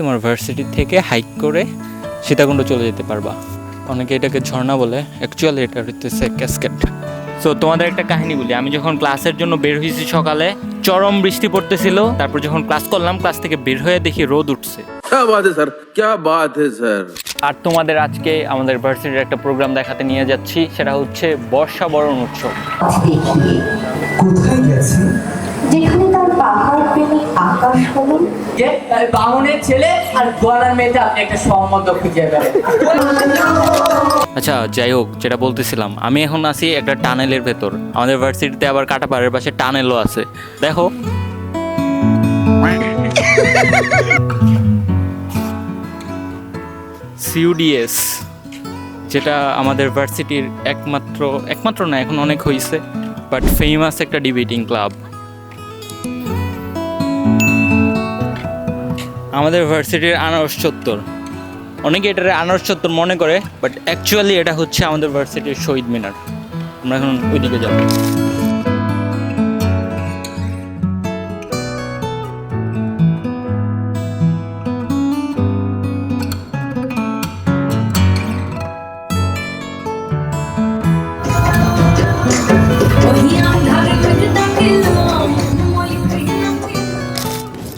তোমার ভার্সিটি থেকে হাইক করে সীতাকুণ্ড চলে যেতে পারবা। অনেকে এটাকে ঝর্ণা বলে অ্যাকচুয়ালি এটা হচ্ছে ক্যাসকেট সো তোমাদের একটা কাহিনী বলি। আমি যখন ক্লাসের জন্য বের হয়েছি সকালে চরম বৃষ্টি পড়তেছিল। তারপর যখন ক্লাস করলাম ক্লাস থেকে বের হয়ে দেখি রোদ উঠছে। স্যার স্যার আর তোমাদের আজকে আমাদের ভার্সিটির একটা প্রোগ্রাম দেখাতে নিয়ে যাচ্ছি। সেটা হচ্ছে বর্ষা বরণ উৎসব কোথায় যে ছেলে আর গোয়ালার মেয়েতে আপনি একটা সম্বন্ধ খুঁজে আচ্ছা যাই হোক, যেটা বলতেছিলাম, আমি এখন আছি একটা টানেলের ভেতর। আমাদের ভার্সিটিতে আবার কাটাপাড়ের পাশে টানেলও আছে। দেখো। সিউডিএস যেটা আমাদের ভার্সিটির একমাত্র একমাত্র না, এখন অনেক হয়েছে বাট ফেমাস একটা ডিবেটিং ক্লাব আমাদের ভার্সিটির আনারস চত্বর। অনেকে এটার আনারস চত্বর মনে করে বাট অ্যাকচুয়ালি এটা হচ্ছে আমাদের ভার্সিটির শহীদ মিনার। আমরা এখন ওইদিকে যাব।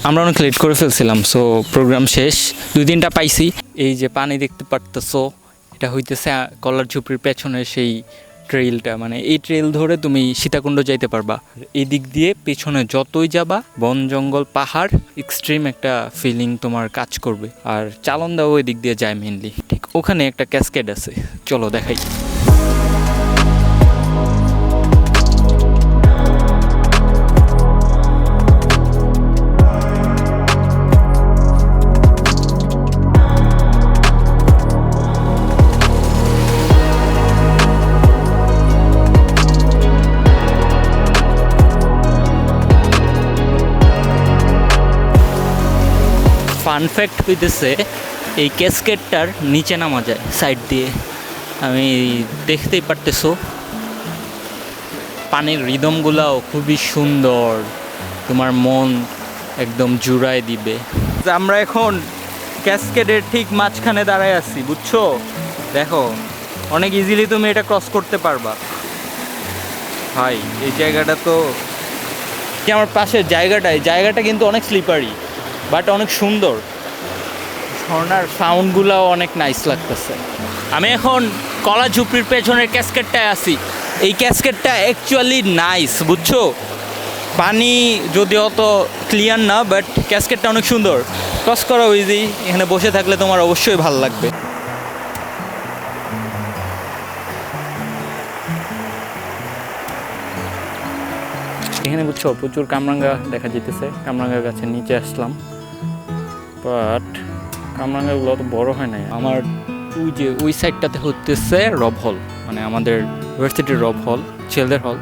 আমরা অনেক লেট করে ফেলছিলাম সো প্রোগ্রাম শেষ। দুই দিনটা পাইছি। এই যে পানি দেখতে পারতেছো, এটা হইতেছে কলার ঝুপড়ির পেছনে সেই ট্রেইলটা মানে এই ট্রেইল ধরে তুমি সীতাকুণ্ড যাইতে পারবা। এই দিক দিয়ে পেছনে যতই যাবা, বন, জঙ্গল, পাহাড় এক্সট্রিম একটা ফিলিং তোমার কাজ করবে। আর চালন দাও ওই দিক দিয়ে যায় মেনলি ঠিক ওখানে একটা ক্যাসকেড আছে। চলো দেখাই। ফান ফ্যাক্ট হইতেছে, এই ক্যাসকেটটার নিচে নামা যায় সাইড দিয়ে। আমি দেখতেই পারতেছো, পানির রিদমগুলাও খুবই সুন্দর। তোমার মন একদম জুড়ায় দিবে। আমরা এখন ক্যাসকেডের ঠিক মাঝখানে দাঁড়ায় আছি, বুঝছ? দেখো, অনেক ইজিলি তুমি এটা ক্রস করতে পারবা। ভাই, এই জায়গাটা তো আমার পাশের জায়গাটা এই জায়গাটা কিন্তু অনেক স্লিপারি বাট অনেক সুন্দর। ঝর্নার সাউন্ডগুলোও অনেক নাইস লাগতেছে। আমি এখন কলা ঝুপড়ির পেছনের ক্যাসকেটটায় আছি। এই ক্যাসকেটটা অ্যাকচুয়ালি নাইস বুঝছ? পানি যদি অত ক্লিয়ার না বাট ক্যাসকেটটা অনেক সুন্দর। ক্রস করা ইজি এখানে বসে থাকলে তোমার অবশ্যই ভালো লাগবে। এখানে বুঝছ, প্রচুর কামরাঙ্গা দেখা যেতেছে কামরাঙ্গা গাছের নিচে আসলাম। বাট কামরাঙ্গাগুলো অত বড় হয় নাই। আমার ওই যে ওই সাইডটাতে হতেছে রব হল মানে আমাদের ইউনিভার্সিটির রব হল ছেলেদের হল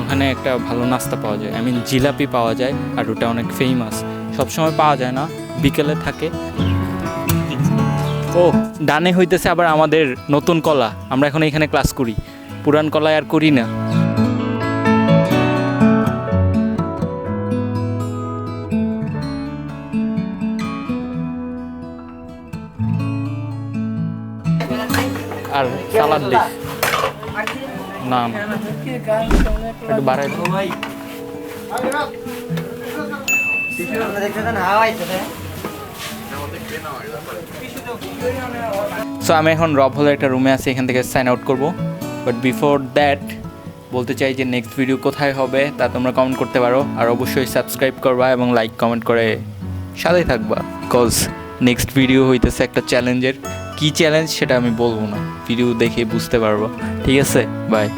ওখানে একটা ভালো নাস্তা পাওয়া যায়। আই মিন জিলাপি পাওয়া যায়, আর ওটা অনেক ফেমাস সবসময় পাওয়া যায় না, বিকেলে থাকে। ও, ডানে হইতেছে আবার আমাদের নতুন কলা। আমরা এখন এখানে ক্লাস করি। পুরান কলায় আর করি না। আর সালাদ দিই। না। একটু বাড়াই সো আমি এখন রব হলে একটা রুমে আছি, এখান থেকে সাইন আউট করব। বাট বিফোর দ্যাট বলতে চাই যে নেক্সট ভিডিও কোথায় হবে, তা তোমরা কমেন্ট করতে পারো। আর অবশ্যই সাবস্ক্রাইব করবা এবং লাইক কমেন্ট করে সাথেই থাকবা। বিকজ নেক্সট ভিডিও হইতেছে একটা চ্যালেঞ্জের কী চ্যালেঞ্জ সেটা আমি বলব না। ভিডিও দেখে বুঝতে পারব। ঠিক আছে? বাই